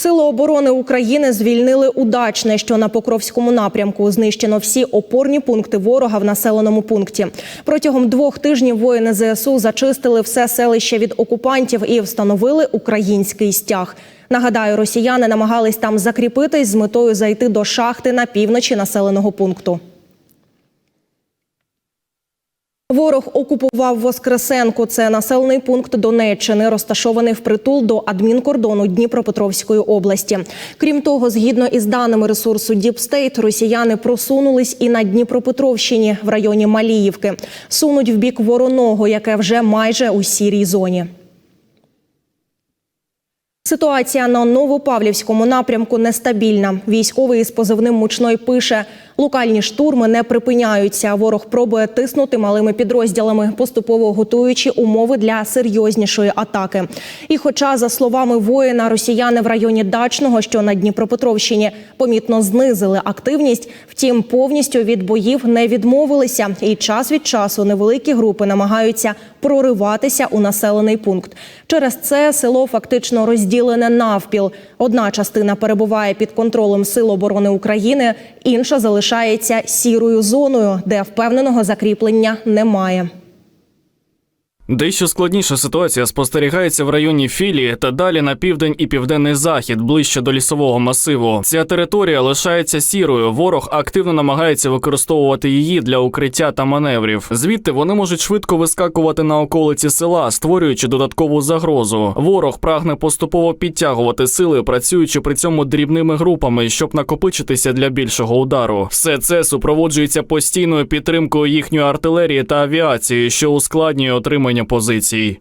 Сили оборони України звільнили удачне, що на Покровському напрямку знищено всі опорні пункти ворога в населеному пункті. Протягом двох тижнів воїни ЗСУ зачистили все селище від окупантів і встановили український стяг. Нагадаю, росіяни намагались там закріпитись з метою зайти до шахти на півночі населеного пункту. Ворог окупував Воскресенку. Це населений пункт Донеччини, розташований впритул до адмінкордону Дніпропетровської області. Крім того, згідно із даними ресурсу Діпстейт, росіяни просунулись і на Дніпропетровщині в районі Маліївки. Сунуть в бік Вороного, яке вже майже у сірій зоні. Ситуація на Новопавлівському напрямку нестабільна. Військовий із позивним мучной пише: локальні штурми не припиняються. Ворог пробує тиснути малими підрозділами, поступово готуючи умови для серйознішої атаки. І, хоча, за словами воїна, росіяни в районі Дачного, що на Дніпропетровщині, помітно знизили активність, втім повністю від боїв не відмовилися. І час від часу невеликі групи намагаються прориватися у населений пункт. Через це село фактично розділене навпіл. Одна частина перебуває під контролем Сил оборони України, інша залишається сірою зоною, де впевненого закріплення немає. Дещо складніша ситуація спостерігається в районі Філії та далі на південь і південний захід, ближче до лісового масиву. Ця територія лишається сірою. Ворог активно намагається використовувати її для укриття та маневрів. Звідти вони можуть швидко вискакувати на околиці села, створюючи додаткову загрозу. Ворог прагне поступово підтягувати сили, працюючи при цьому дрібними групами, щоб накопичитися для більшого удару. Все це супроводжується постійною підтримкою їхньої артилерії та авіації, що ускладнює отримання позицій.